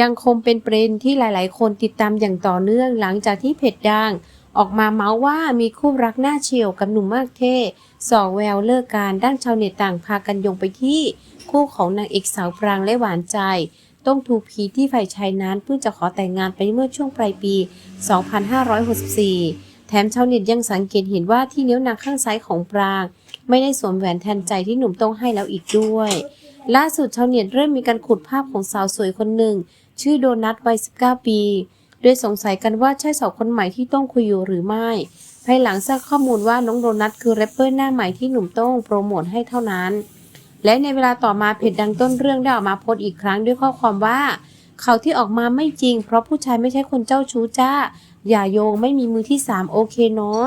ยังคงเป็นประเด็นที่หลาย ๆ คนติดตามอย่างต่อเนื่องหลังจากที่เพจดังออกมาเมาส์ว่ามีคู่รักหน้าเฉียวกับหนุ่มมากเท่สอแววเลิกการด้านชาวเน็ตต่างพากันโยงไปที่ คู่ของนางเอกสาวปรางและหวานใจ ต้องทูพีที่ฝ่ายชายนั้นเพิ่งจะขอแต่งงานไปเมื่อช่วงปลายปี 2564 แถมชาวเน็ตยังสังเกตเห็นว่าที่นิ้วนางข้างซ้ายของปราง ไม่ได้สวมแหวนแทนใจที่หนุ่มต้องให้แล้วอีกด้วย ล่าสุดชาวเน็ตเริ่มมีการขุดภาพของสาวสวยคนหนึ่ง ชื่อโดนัทวัย 19 ปี โดยสงสัยกันว่าใช่สาวคนใหม่ที่ต้องคุยอยู่หรือไม่ ภายหลังทราบข้อมูลว่าน้องโดนัทคือแรปเปอร์หน้าใหม่ที่หนุ่มโต้งโปรโมทให้เท่านั้น และในเวลาต่อมาเพจดังต้นเรื่องได้ออกมาโพสต์อีกครั้งด้วยข้อความว่าข่าวที่ออกมาไม่จริง เพราะผู้ชายไม่ใช่คนเจ้าชู้จ้า อย่าโยงไม่มีมือที่สามโอเคเนาะ